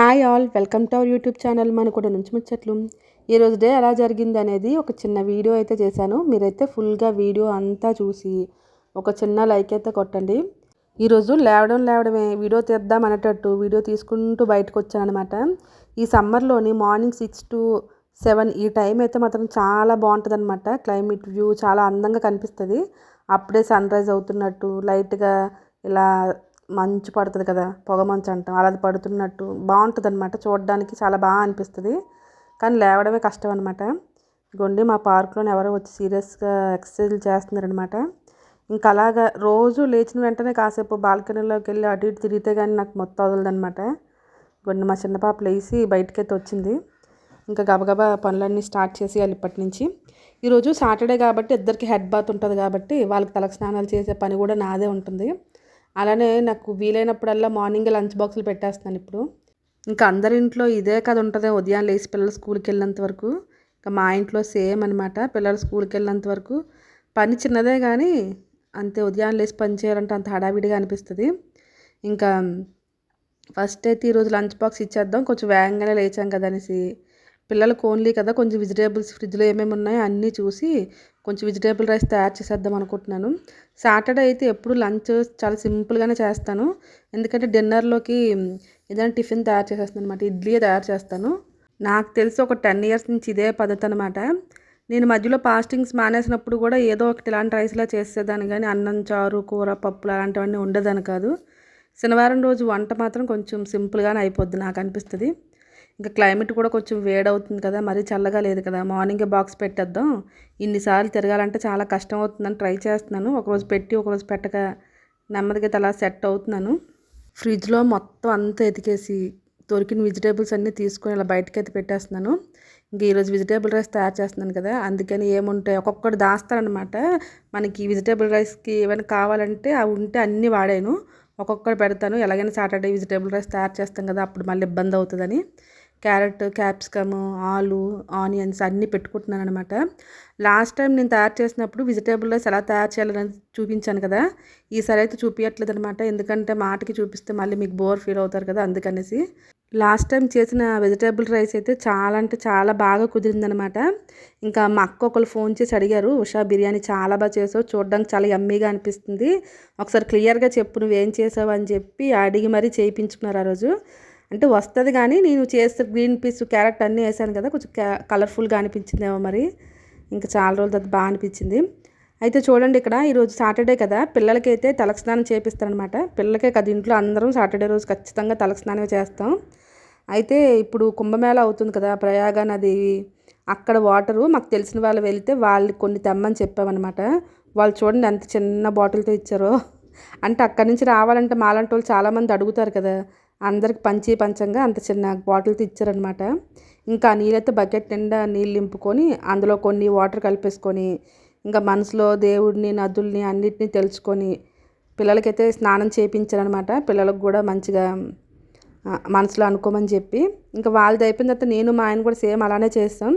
Hi all welcome to our YouTube channel మన కూడా నుంచి ముచ్చట్లు. ఈరోజు డే ఎలా జరిగింది అనేది ఒక చిన్న వీడియో అయితే చేశాను. మీరైతే ఫుల్గా వీడియో అంతా చూసి ఒక చిన్న లైక్ అయితే కొట్టండి. ఈరోజు లేవడం లేవడమే వీడియో తీద్దాం అనేటట్టు వీడియో తీసుకుంటూ బయటకు వచ్చాను అనమాట ఈ సమ్మర్లోని మార్నింగ్ సిక్స్ టు సెవెన్ ఈ టైం అయితే మాత్రం చాలా బాగుంటుంది అనమాట క్లైమేట్ వ్యూ చాలా అందంగా కనిపిస్తుంది. అప్పుడే సన్ రైజ్ అవుతున్నట్టు లైట్గా ఇలా మంచు పడుతుంది కదా పొగ మంచు అంటాం. అలా పడుతున్నట్టు బాగుంటుంది అనమాట చూడడానికి చాలా బాగా అనిపిస్తుంది. కానీ లేవడమే కష్టం అనమాట గొండి మా పార్క్లోనే ఎవరో వచ్చి సీరియస్గా ఎక్సర్సైజ్ చేస్తున్నారనమాట ఇంకా అలాగా రోజు లేచిన వెంటనే కాసేపు బాల్కనీలోకి వెళ్ళి అటు ఇటు తిరిగితే కానీ నాకు మొత్తం వదలదనమాట గొండి మా చిన్న పాప లేచి బయటకైతే వచ్చింది. ఇంకా గబగబా పనులన్నీ స్టార్ట్ చేసేయాలి ఇప్పటి నుంచి ఈరోజు సాటర్డే కాబట్టి ఇద్దరికి హెడ్ బాత్ ఉంటుంది కాబట్టి వాళ్ళకి తలకు స్నానాలు చేసే పని కూడా నాదే ఉంటుంది. అలానే నాకు వీలైనప్పుడల్లా మార్నింగ్ లంచ్ బాక్సులు పెట్టేస్తాను ఇప్పుడు. ఇంకా అందరి ఇంట్లో ఇదే కథ ఉంటుంది. ఉదయం లేచి పిల్లలు స్కూల్కి వెళ్ళినంత వరకు. ఇంకా మా ఇంట్లో సేమ్ అనమాట పిల్లలు స్కూల్కి వెళ్ళినంత వరకు. పని చిన్నదే కానీ అంతే ఉదయం లేచి పని చేయాలంటే అంత హడావిడిగా అనిపిస్తుంది. ఇంకా ఫస్ట్ అయితే ఈరోజు లంచ్ బాక్స్ ఇచ్చేద్దాం. కొంచెం వేగంగానే లేచాం కదా అనేసి పిల్లలకు ఓన్లీ కదా కొంచెం వెజిటేబుల్స్ ఫ్రిడ్జ్లో ఏమేమి ఉన్నాయో అన్నీ చూసి కొంచెం వెజిటేబుల్ రైస్ తయారు చేసేద్దాం అనుకుంటున్నాను. సాటర్డే అయితే ఎప్పుడు లంచ్ చాలా సింపుల్గానే చేస్తాను. ఎందుకంటే డిన్నర్లోకి ఏదైనా టిఫిన్ తయారు చేసేస్తాను అనమాట ఇడ్లీ తయారు చేస్తాను. నాకు తెలిసి ఒక టెన్ ఇయర్స్ నుంచి ఇదే పద్ధతి అనమాట నేను మధ్యలో పాస్టింగ్స్ మానేసినప్పుడు కూడా ఏదో ఒకటి ఇలాంటి రైస్లా చేసేదాన్ని కానీ అన్నం చారు కూర పప్పులు అలాంటివన్నీ ఉండేదాన్ని కాదు. శనివారం రోజు వంట మాత్రం కొంచెం సింపుల్గానే అయిపోద్ది నాకు అనిపిస్తుంది. ఇంకా క్లైమేట్ కూడా కొంచెం వేడవుతుంది కదా మరీ చల్లగా లేదు కదా. మార్నింగే బాక్స్ పెట్టేద్దాం. ఇన్నిసార్లు తిరగాలంటే చాలా కష్టం అవుతుందని ట్రై చేస్తున్నాను. ఒకరోజు పెట్టి ఒకరోజు పెట్టక నెమ్మదిగా అలా సెట్ అవుతున్నాను. ఫ్రిడ్జ్లో మొత్తం అంతా ఎతికేసి దొరికిన వెజిటేబుల్స్ అన్నీ తీసుకొని ఇలా బయటకి అయితే పెట్టేస్తున్నాను. ఇంక ఈరోజు వెజిటేబుల్ రైస్ తయారు చేస్తున్నాను కదా అందుకని ఏముంటాయి ఒక్కొక్కటి దాస్తారనమాట మనకి వెజిటేబుల్ రైస్కి ఏమైనా కావాలంటే అవి ఉంటే అన్నీ వాడాను. ఒక్కొక్కటి పెడతాను. ఎలాగైనా సాటర్డే వెజిటేబుల్ రైస్ తయారు చేస్తాం కదా అప్పుడు మళ్ళీ ఇబ్బంది అవుతుందని. క్యారెట్ క్యాప్సికమ్ ఆలు ఆనియన్స్ అన్నీ పెట్టుకుంటున్నాను అనమాట లాస్ట్ టైం నేను తయారు చేసినప్పుడు వెజిటేబుల్ రైస్ ఎలా తయారు చేయాలని చూపించాను కదా. ఈసారి అయితే చూపించట్లేదు అనమాట ఎందుకంటే మాటకి చూపిస్తే మళ్ళీ మీకు బోర్ ఫీల్ అవుతారు కదా అందుకనేసి. లాస్ట్ టైం చేసిన వెజిటేబుల్ రైస్ అయితే చాలా అంటే చాలా బాగా కుదిరిందనమాట ఇంకా మా అక్క ఒకరు ఫోన్ చేసి అడిగారు ఉషా బిర్యానీ చాలా బాగా చేసావు చూడడానికి చాలా యమ్మీగా అనిపిస్తుంది. ఒకసారి క్లియర్గా చెప్పు నువ్వేం చేసావు? అని చెప్పి అడిగి మరీ చేయించుకున్నారు ఆ రోజు. అంటే వస్తుంది కానీ నేను చేస్తే గ్రీన్ పీస్ క్యారెట్ అన్నీ వేసాను కదా కొంచెం కలర్ఫుల్గా అనిపించిందేమో మరి. ఇంకా చాలా రోజులు అది బాగా అనిపించింది. అయితే చూడండి ఇక్కడ ఈరోజు సాటర్డే కదా పిల్లలకైతే అయితే స్నానం చేపిస్తారనమాట పిల్లలకే కదా ఇంట్లో అందరం సాటర్డే రోజు ఖచ్చితంగా తలకు చేస్తాం. అయితే ఇప్పుడు కుంభమేళ అవుతుంది కదా ప్రయాగ నది అక్కడ వాటరు మాకు తెలిసిన వాళ్ళు వెళ్తే వాళ్ళు కొన్ని తెమ్మని చెప్పామన్నమాట. వాళ్ళు చూడండి ఎంత చిన్న బాటిల్తో ఇచ్చారో. అంటే అక్కడి నుంచి రావాలంటే మాలాంటి వాళ్ళు చాలామంది అడుగుతారు కదా అందరికి పంచి పంచంగా అంత చిన్న బాటిల్తో ఇచ్చారనమాట ఇంకా నీళ్ళైతే బకెట్ నిండా నీళ్ళు నింపుకొని అందులో కొన్ని వాటర్ కలిపేసుకొని ఇంకా మనసులో దేవుడిని నదుల్ని అన్నిటినీ తెలుసుకొని పిల్లలకైతే స్నానం చేయించారనమాట పిల్లలకు కూడా మంచిగా మనసులో అనుకోమని చెప్పి. ఇంకా వాళ్ళది అయిపోయిన తర్వాత నేను మా ఆయన కూడా సేమ్ అలానే చేస్తాం.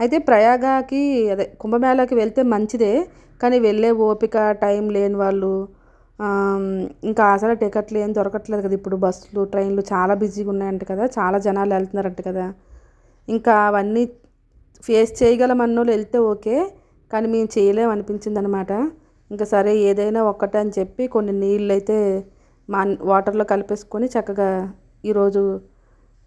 అయితే ప్రయాగకి అదే కుంభమేళాకి వెళ్తే మంచిదే కానీ వెళ్ళే ఓపిక టైం లేని వాళ్ళు ఇంకా అసలు టికెట్లు ఏం దొరకట్లేదు కదా ఇప్పుడు బస్సులు ట్రైన్లు చాలా బిజీగా ఉన్నాయంట కదా చాలా జనాలు వెళ్తున్నారంట కదా. ఇంకా అవన్నీ ఫేస్ చేయగలం అన్నోళ్ళు వెళ్తే ఓకే కానీ మేము చేయలేము అనిపించింది అనమాట ఇంకా సరే ఏదైనా ఒక్కటే అని చెప్పి కొన్ని నీళ్ళు అయితే మా వాటర్లో కలిపేసుకొని చక్కగా ఈరోజు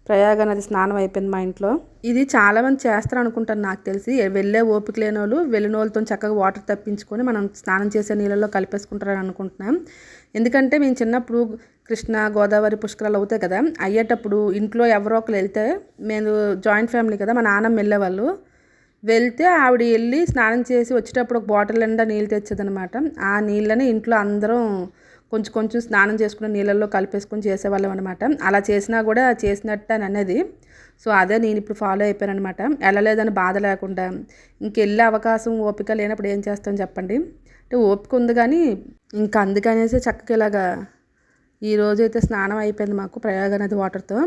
ప్రయాగ నది స్నానం అయిపోయింది మా ఇంట్లో. ఇది చాలామంది చేస్తారు అనుకుంటాను నాకు తెలిసి. వెళ్ళే ఓపిక లేని వాళ్ళు వెళ్ళిన వాళ్ళతో చక్కగా వాటర్ తప్పించుకొని మనం స్నానం చేసే నీళ్ళలో కలిపేసుకుంటారని అనుకుంటున్నాం. ఎందుకంటే మేము చిన్నప్పుడు కృష్ణ గోదావరి పుష్కరాలు అవుతాయి కదా అయ్యేటప్పుడు ఇంట్లో ఎవరో ఒకరు వెళ్తే మేము జాయింట్ ఫ్యామిలీ కదా మా నాన్నమ్మ వెళ్ళేవాళ్ళు. వెళ్తే ఆవిడ వెళ్ళి స్నానం చేసి వచ్చేటప్పుడు ఒక బాటిల్ నిండా నీళ్ళు తెచ్చేదనమాట ఆ నీళ్ళని ఇంట్లో అందరం కొంచెం కొంచెం స్నానం చేసుకున్న నీళ్ళల్లో కలిపేసుకొని చేసేవాళ్ళం అనమాట అలా చేసినా కూడా చేసినట్టు అని అనేది సో అదే నేను ఇప్పుడు ఫాలో అయిపోయాను అనమాట వెళ్ళలేదని బాధ లేకుండా ఇంకెళ్ళే అవకాశం ఓపిక లేనప్పుడు ఏం చేస్తాం చెప్పండి? అంటే ఓపిక ఉంది కానీ ఇంకా అందుకనేసి చక్కగా ఇలాగా ఈరోజు అయితే స్నానం అయిపోయింది మాకు ప్రయాగ నది వాటర్తో.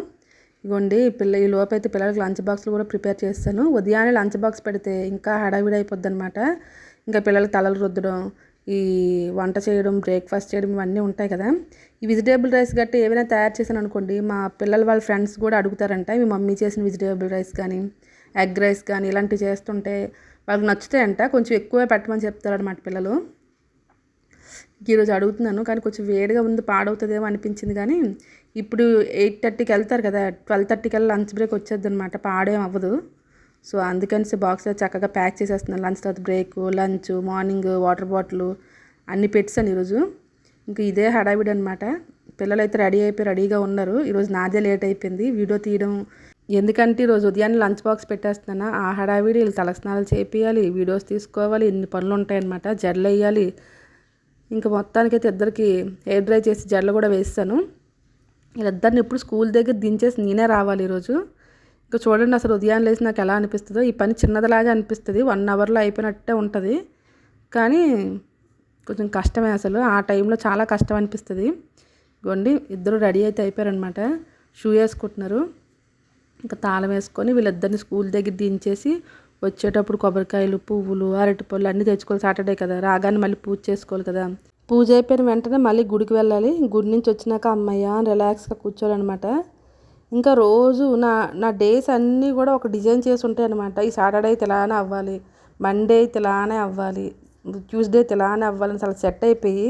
ఇగోండి పిల్ల ఈ లోపు అయితే పిల్లలకి లంచ్ బాక్స్లు కూడా ప్రిపేర్ చేస్తాను. ఉదయాన్నే లంచ్ బాక్స్ పెడితే ఇంకా హడావిడి అయిపోద్ది అనమాట ఇంకా పిల్లలకి తలలు రుద్దడం ఈ వంట చేయడం బ్రేక్ఫాస్ట్ చేయడం ఇవన్నీ ఉంటాయి కదా. ఈ వెజిటేబుల్ రైస్ గట్టా ఏమైనా తయారు చేశాను అనుకోండి మా పిల్లలు వాళ్ళ ఫ్రెండ్స్ కూడా అడుగుతారంట మీ మమ్మీ చేసిన వెజిటేబుల్ రైస్ కానీ ఎగ్ రైస్ కానీ ఇలాంటివి చేస్తుంటే వాళ్ళకి నచ్చుతాయంట కొంచెం ఎక్కువే పెట్టమని చెప్తారనమాట పిల్లలు. ఈరోజు అడుగుతున్నాను కానీ కొంచెం వేడిగా ఉంది పాడవుతుందేమో అనిపించింది కానీ ఇప్పుడు ఎయిట్ థర్టీకి వెళ్తారు కదా ట్వెల్వ్ థర్టీకి వెళ్ళి లంచ్ బ్రేక్ వచ్చేది అనమాట పాడేం అవ్వదు సో అందుకని బాక్స్లో చక్కగా ప్యాక్ చేసేస్తున్నాను లంచ్ తర్వాత break lunch morning water bottle అన్నీ పెట్టాను ఈరోజు. ఇంకా ఇదే హడావిడి అనమాట పిల్లలు అయితే రెడీ అయిపోయి రెడీగా ఉన్నారు. ఈరోజు నాదే లేట్ అయిపోయింది. వీడియో తీయడం ఎందుకంటే ఈరోజు ఉదయాన్నే లంచ్ బాక్స్ పెట్టేస్తున్నాను? ఆ హడావిడి వీళ్ళు తలస్నానాలు చేపియాలి వీడియోస్ తీసుకోవాలి ఇన్ని పనులు ఉంటాయన్నమాట. జడలు వేయాలి. ఇంకా మొత్తానికైతే ఇద్దరికి హెయిర్ డ్రై చేసి జడలు కూడా వేస్తాను. వీళ్ళిద్దరిని ఎప్పుడు స్కూల్ దగ్గర దించేసి నేనే రావాలి ఈరోజు. ఇంకా చూడండి అసలు ఉదయాన్నే లేచి నాకు ఎలా అనిపిస్తుందో. ఈ పని చిన్నదిలాగా అనిపిస్తుంది. వన్ అవర్లో అయిపోయినట్టే ఉంటుంది. కానీ కొంచెం కష్టమే అసలు. ఆ టైంలో చాలా కష్టం అనిపిస్తుంది. గొండి ఇద్దరు రెడీ అయితే అయిపోయారనమాట షూ వేసుకుంటున్నారు. ఇంకా తాళం వేసుకొని వీళ్ళిద్దరిని స్కూల్ దగ్గర దించేసి వచ్చేటప్పుడు కొబ్బరికాయలు పువ్వులు అరటిపళ్ళు అన్నీ తెచ్చుకోవాలి. సాటర్డే కదా. రాగానే మళ్ళీ పూజ చేసుకోవాలి కదా. పూజ అయిపోయిన వెంటనే మళ్ళీ గుడికి వెళ్ళాలి. గుడి నుంచి వచ్చినాక అమ్మయ్య రిలాక్స్గా కూర్చోవాలన్నమాట. ఇంకా రోజు నా నా డేస్ అన్నీ కూడా ఒక డిజైన్ చేసి ఉంటాయి అనమాట ఈ సాటర్డే అయితే ఇలానే అవ్వాలి మండే అయితే ఇలానే అవ్వాలి ట్యూస్డే అయితే ఇలానే అవ్వాలని చాలా సెట్ అయిపోయి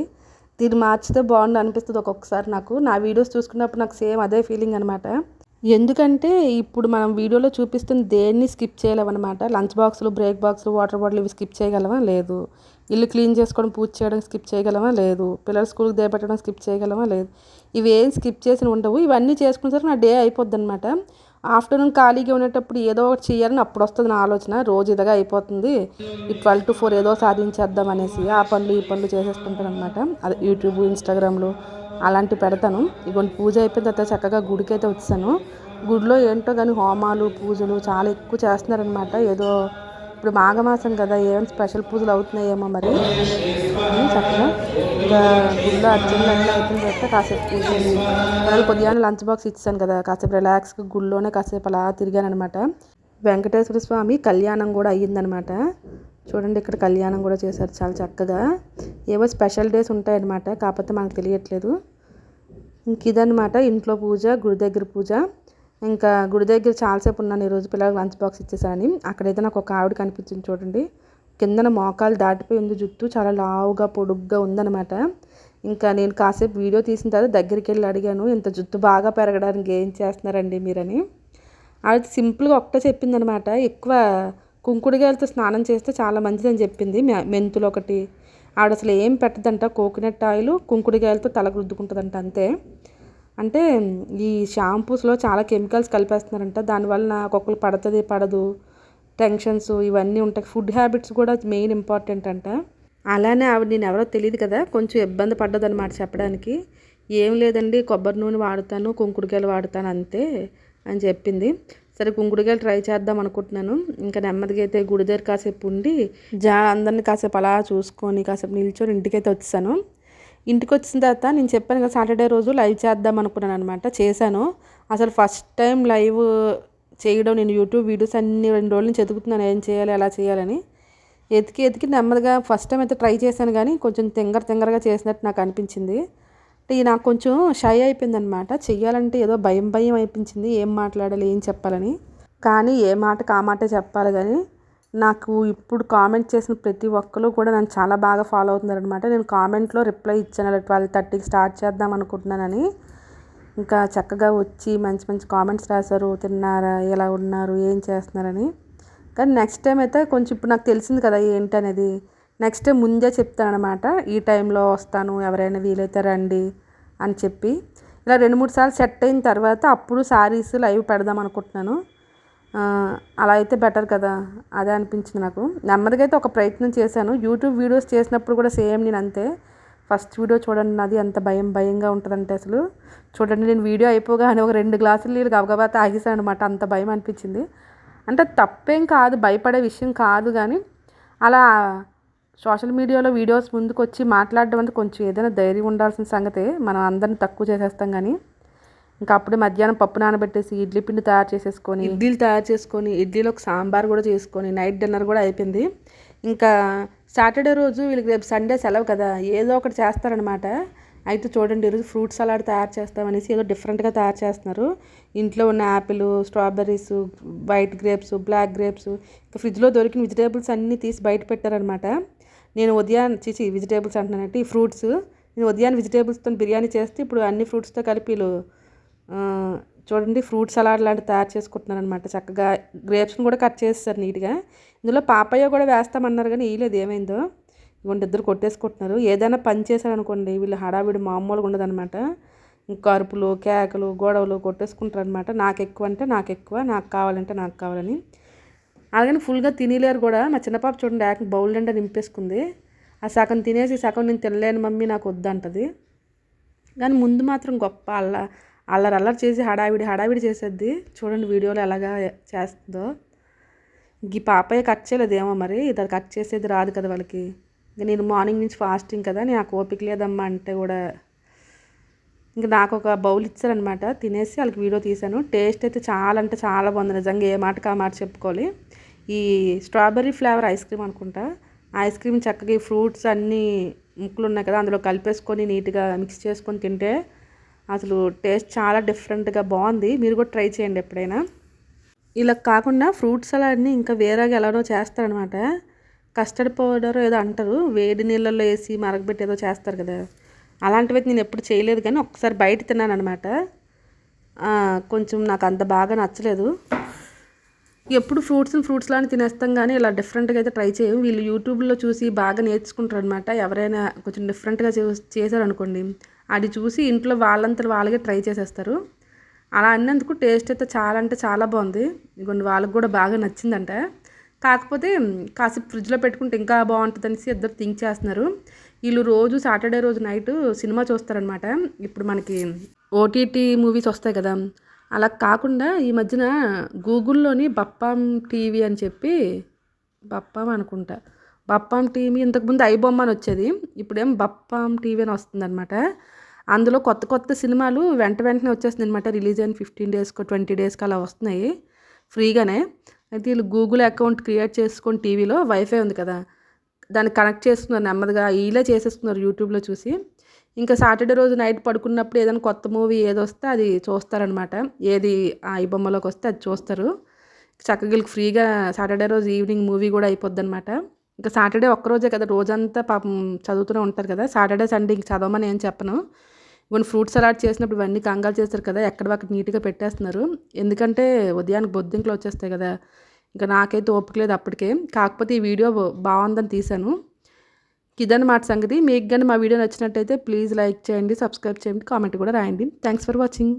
దీన్ని మార్చితే బాగుండు అనిపిస్తుంది ఒక్కొక్కసారి నాకు. నా వీడియోస్ చూసుకున్నప్పుడు నాకు సేమ్ అదే ఫీలింగ్ అనమాట ఎందుకంటే ఇప్పుడు మనం వీడియోలో చూపిస్తున్న దేన్ని స్కిప్ చేయలేమన్నమాట. లంచ్ బాక్సులు బ్రేక్ బాక్సులు వాటర్ బాటిల్ ఇవి స్కిప్ చేయగలమా? లేదు. ఇల్లు క్లీన్ చేసుకోవడం పూజ చేయడం స్కిప్ చేయగలమా? లేదు. పిల్లలు స్కూల్కి దేపెట్టడం స్కిప్ చేయగలమా? లేదు. ఇవి ఏం స్కిప్ చేసిన ఉండవు. ఇవన్నీ చేసుకునేసరికి నా డే అయిపోద్ది అనమాట ఆఫ్టర్నూన్ ఖాళీగా ఉండేటప్పుడు ఏదో ఒకటి చేయాలని అప్పుడు వస్తుంది నా ఆలోచన. రోజు ఇదిగా అయిపోతుంది. ఈ ట్వెల్వ్ టు ఫోర్ ఏదో సాధించేద్దాం అనేసి ఆ పనులు ఈ పనులు చేసేసుకుంటాను అనమాట అదే యూట్యూబ్ ఇన్స్టాగ్రామ్లో అలాంటివి పెడతాను. ఇవన్నీ పూజ అయిపోయిన తర్వాత చక్కగా గుడికి అయితే వచ్చాను. గుడిలో ఏంటో కానీ హోమాలు పూజలు చాలా ఎక్కువ చేస్తున్నారనమాట ఏదో ఇప్పుడు మాఘమాసం కదా ఏం స్పెషల్ పూజలు అవుతున్నాయేమో మరి? చక్కగా. ఇంకా గుడిలో అర్జునులు అన్నీ అయిపోయిన తర్వాత కాసేపు కూర్చొని కొద్దిగా లంచ్ బాక్స్ ఇచ్చాను కదా కాసేపు రిలాక్స్గా గుళ్ళోనే కాసేపు అలా తిరిగాను అనమాట వెంకటేశ్వర స్వామి కళ్యాణం కూడా అయ్యిందనమాట చూడండి ఇక్కడ కళ్యాణం కూడా చేశారు చాలా చక్కగా. ఏవో స్పెషల్ డేస్ ఉంటాయన్నమాట కాకపోతే మనకు తెలియట్లేదు. ఇంక ఇదనమాట ఇంట్లో పూజ గుడి దగ్గర పూజ. ఇంకా గుడి దగ్గర చాలాసేపు ఉన్నాను. ఈరోజు పిల్లలకు లంచ్ బాక్స్ ఇచ్చేసాను అక్కడైతే నాకు ఒక ఆవిడ కనిపించింది చూడండి. కిందన మోకాలు దాటిపోయి ఉంది జుట్టు. చాలా లావుగా పొడుగ్గా ఉందనమాట ఇంకా నేను కాసేపు వీడియో తీసిన తర్వాత దగ్గరికి వెళ్ళి అడిగాను ఇంత జుట్టు బాగా పెరగడానికి ఏం చేస్తున్నారండి మీరని? ఆవిడ సింపుల్గా ఒకటే చెప్పిందనమాట ఎక్కువ కుంకుడుగాయలతో స్నానం చేస్తే చాలా మంచిదని చెప్పింది. మెంతులు ఒకటి. ఆవిడ అసలు ఏం పెట్టదంట? కోకోనట్ ఆయిల్ కుంకుడుగాయలతో తలకు రుద్దుకుంటుందంట అంతే. అంటే ఈ షాంపూస్లో చాలా కెమికల్స్ కలిపేస్తున్నారంట. దానివల్ల ఒక్కొక్కరు పడుతుంది పడదు టెన్షన్స్ ఇవన్నీ ఉంటాయి. ఫుడ్ హ్యాబిట్స్ కూడా మెయిన్ ఇంపార్టెంట్ అంట. అలానే ఆవిడ నేను ఎవరో తెలియదు కదా కొంచెం ఇబ్బంది పడ్డదన్నమాట చెప్పడానికి. ఏం లేదండి కొబ్బరి నూనె వాడుతాను కుంకుడుకాయలు వాడుతాను అంతే అని చెప్పింది. సరే కుంకుడుకాయలు ట్రై చేద్దాం అనుకుంటున్నాను. ఇంకా నెమ్మదిగా అయితే గుడి దగ్గర కాసేపు ఉండి జా అందరిని కాసేపు అలా చూసుకొని కాసేపు నిల్చొని ఇంటికైతే వచ్చాను ఇంటికి వచ్చిన తర్వాత నేను చెప్పాను కదా సాటర్డే రోజు లైవ్ చేద్దాం అనుకున్నాను అనమాట చేశాను. అసలు ఫస్ట్ టైం లైవ్ చేయడం నేను యూట్యూబ్ వీడియోస్ అన్ని రెండు రోజుల నుంచి ఎదుగుతున్నాను. ఏం చేయాలి ఎలా చేయాలని ఎతికి ఎతికి నెమ్మదిగా ఫస్ట్ టైం అయితే ట్రై చేశాను కానీ కొంచెం తెంగర తెంగరగా చేసినట్టు నాకు అనిపించింది. అంటే నాకు కొంచెం షై అయిపోయింది అనమాట చెయ్యాలంటే ఏదో భయం భయం అనిపించింది ఏం మాట్లాడాలి ఏం చెప్పాలని. కానీ ఏ మాటకు ఆ మాటే చెప్పాలి కానీ నాకు ఇప్పుడు కామెంట్ చేసిన ప్రతి ఒక్కరు కూడా నన్ను చాలా బాగా ఫాలో అవుతున్నారనమాట నేను కామెంట్లో రిప్లై ఇచ్చాను. ట్వెల్వ్ థర్టీకి స్టార్ట్ చేద్దాం అనుకుంటున్నానని. ఇంకా చక్కగా వచ్చి మంచి మంచి కామెంట్స్ రాశారు. తిన్నారా? ఎలా ఉన్నారు? ఏం చేస్తున్నారని. కానీ నెక్స్ట్ టైం అయితే కొంచెం ఇప్పుడు నాకు తెలిసింది కదా ఏంటనేది. నెక్స్ట్ టైం ముందే చెప్తానమాట ఈ టైంలో వస్తాను. ఎవరైనా వీలైతే రండి అని చెప్పి. ఇలా రెండు మూడు సార్లు సెట్ అయిన తర్వాత అప్పుడు శారీస్ లైవ్ పెడదాం అనుకుంటున్నాను. అలా అయితే బెటర్ కదా? అదే అనిపించింది నాకు. నెమ్మదిగా అయితే ఒక ప్రయత్నం చేశాను. యూట్యూబ్ వీడియోస్ చేసినప్పుడు కూడా సేమ్ నేను అంతే. ఫస్ట్ వీడియో చూడండి నాది అంత భయం భయంగా ఉంటుందంటే అసలు. చూడండి నేను వీడియో అయిపోగానే ఒక రెండు గ్లాసులు నీళ్ళు గబగబా తాగేసాను అనమాట అంత భయం అనిపించింది. అంటే తప్పేం కాదు భయపడే విషయం కాదు కానీ అలా సోషల్ మీడియాలో వీడియోస్ ముందుకు వచ్చి మాట్లాడడం అంటే కొంచెం ఏదైనా ధైర్యం ఉండాల్సిన సంగతే. మనం అందరిని తక్కువ చేసేస్తాం కానీ. ఇంకా అప్పుడే మధ్యాహ్నం పప్పు నానబెట్టేసి ఇడ్లీ పిండి తయారు చేసేసుకొని ఇడ్లీలు తయారు చేసుకొని ఇడ్లీలో ఒక సాంబార్ కూడా చేసుకొని నైట్ డిన్నర్ కూడా అయిపోయింది. ఇంకా సాటర్డే రోజు వీళ్ళకి రేపు సండే సెలవు కదా ఏదో ఒకటి చేస్తారనమాట అయితే చూడండి ఈరోజు ఫ్రూట్ సలాడ్ తయారు చేస్తామనేసి ఏదో డిఫరెంట్గా తయారు చేస్తున్నారు. ఇంట్లో ఉన్న apple strawberries white grapes black grapes ఇంకా ఫ్రిడ్జ్లో దొరికిన వెజిటేబుల్స్ అన్నీ తీసి బయట పెట్టారనమాట నేను ఉదయాన్ చీచి వెజిటేబుల్స్ అంటున్నానంటే ఈ ఫ్రూట్స్ నేను ఉదయాన్నే వెజిటేబుల్స్తో బిర్యానీ చేస్తే ఇప్పుడు అన్ని ఫ్రూట్స్తో కలిపి వీళ్ళు చూడండి ఫ్రూట్ సలాడ్ లాంటి తయారు చేసుకుంటున్నారు అనమాట చక్కగా గ్రేప్స్ని కూడా కట్ చేస్తారు నీట్గా. ఇందులో పాపయ్య కూడా వేస్తామన్నారు కానీ వేయలేదు ఏమైందో? ఇవ్వండి ఇద్దరు కొట్టేసుకుంటున్నారు. ఏదైనా పని చేశారనుకోండి వీళ్ళు హడావిడి మామూలుగా ఉండదనమాట ఇంకా అరుపులు కేకలు గొడవలు కొట్టేసుకుంటారు అనమాట నాకు ఎక్కువ అంటే నాకు ఎక్కువ నాకు కావాలంటే నాకు కావాలని. అలాగని ఫుల్గా తినలేరు కూడా. మా చిన్నపాప చూడండి యాక్ బౌల్ నిండా నింపేసుకుంది. ఆ సగం తినేసి సగం నేను తినలేను మమ్మీ నాకు వద్దంటది. కానీ ముందు మాత్రం గొప్ప అల్లా అల్లరి అల్లరి చేసి హడావిడి హడావిడి చేసేది చూడండి వీడియోలో ఎలాగా చేస్తుందో. ఈ పాపయ్య కట్ చేయలేదేమో మరి. ఇది కట్ చేసేది రాదు కదా వాళ్ళకి. ఇంకా నేను మార్నింగ్ నుంచి ఫాస్టింగ్ కదా నాకు ఓపిక లేదమ్మా అంటే కూడా. ఇంకా నాకు ఒక బౌల్ ఇచ్చారనమాట తినేసి వాళ్ళకి వీడియో తీశాను. టేస్ట్ అయితే చాలా అంటే చాలా బాగుంది. నిజంగా ఏ మాటకు ఆ మాట చెప్పుకోవాలి. ఈ స్ట్రాబెర్రీ ఫ్లేవర్ ఐస్ క్రీమ్ అనుకుంటా. ఐస్ క్రీమ్ చక్కగా ఈ ఫ్రూట్స్ అన్నీ ముక్కలు ఉన్నాయి కదా అందులో కలిపేసుకొని నీట్గా మిక్స్ చేసుకొని తింటే అసలు టేస్ట్ చాలా డిఫరెంట్గా బాగుంది మీరు కూడా ట్రై చేయండి ఎప్పుడైనా. ఇలా కాకుండా ఫ్రూట్ సలాడ్ని ఇంకా వేరేగా ఎలానో చేస్తారనమాట. కస్టర్డ్ పౌడర్ ఏదో అంటారు. వేడి నీళ్ళల్లో వేసి మరగబెట్టి ఏదో చేస్తారు కదా. అలాంటివి అయితే నేను ఎప్పుడు చేయలేదు కానీ ఒకసారి బయట తిన్నాను అనమాట కొంచెం నాకు అంత బాగా నచ్చలేదు. ఎప్పుడు ఫ్రూట్స్ని ఫ్రూట్స్ లాని తినేస్తాం కానీ ఇలా డిఫరెంట్గా అయితే ట్రై చేయం వీళ్ళు యూట్యూబ్లో చూసి బాగా నేర్చుకుంటారు అనమాట ఎవరైనా కొంచెం డిఫరెంట్గా చే చేశారనుకోండి అది చూసి ఇంట్లో వాళ్ళంతా వాళ్ళకే ట్రై చేసేస్తారు. అలా అన్నందుకు టేస్ట్ అయితే చాలా అంటే చాలా బాగుంది. ఇంకొన్ని వాళ్ళకి కూడా బాగా నచ్చిందంట. కాకపోతే కాసేపు ఫ్రిడ్జ్లో పెట్టుకుంటే ఇంకా బాగుంటుంది అనేసి ఇద్దరు థింక్ చేస్తున్నారు. వీళ్ళు రోజు సాటర్డే రోజు నైట్ సినిమా చూస్తారనమాట ఇప్పుడు మనకి ఓటీటీ మూవీస్ వస్తాయి కదా అలా కాకుండా ఈ మధ్యన గూగుల్లోని బప్పాం టీవీ అని చెప్పి బప్పాం అనుకుంటా. బప్పాం టీవీ ఇంతకుముందు ఐబొమ్మ అని వచ్చేది. ఇప్పుడేం బప్పాం టీవీ అని వస్తుందన్నమాట. అందులో కొత్త కొత్త సినిమాలు వెంట వెంటనే వచ్చేస్తుంది అనమాట రిలీజ్ అయిన ఫిఫ్టీన్ డేస్కో ట్వంటీ డేస్కి అలా వస్తున్నాయి. ఫ్రీగానే. అయితే వీళ్ళు గూగుల్ అకౌంట్ క్రియేట్ చేసుకొని టీవీలో వైఫై ఉంది కదా. దాన్ని కనెక్ట్ చేస్తున్నారు నెమ్మదిగా. వీళ్ళే చేసేస్తున్నారు యూట్యూబ్లో చూసి. ఇంకా సాటర్డే రోజు నైట్ పడుకున్నప్పుడు ఏదైనా కొత్త మూవీ ఏది వస్తే అది చూస్తారనమాట ఏది ఆ ఈ బొమ్మలోకి వస్తే అది చూస్తారు. చక్కగా ఫ్రీగా సాటర్డే రోజు ఈవినింగ్ మూవీ కూడా అయిపోద్ది అనమాట ఇంకా సాటర్డే ఒక్కరోజే కదా రోజంతా పాపం చదువుతూనే ఉంటారు కదా. సాటర్డే సండే ఇంక చదవమని ఏం చెప్పను. ఇవన్నీ ఫ్రూట్ సలాడ్ చేసినప్పుడు ఇవన్నీ కంగాలు చేస్తారు కదా ఎక్కడ నీట్గా పెట్టేస్తున్నారు. ఎందుకంటే ఉదయానికి బొద్దింకలు వచ్చేస్తాయి కదా. ఇంకా నాకైతే ఓపిక లేదు అప్పటికే. కాకపోతే ఈ వీడియో బాగుందని తీశాను. ఇదన్నమాట సంగతి. మీకు కానీ మా వీడియో నచ్చినట్టయితే ప్లీజ్ లైక్ చేయండి సబ్స్క్రైబ్ చేయండి కామెంట్ కూడా రాయండి. Thanks for watching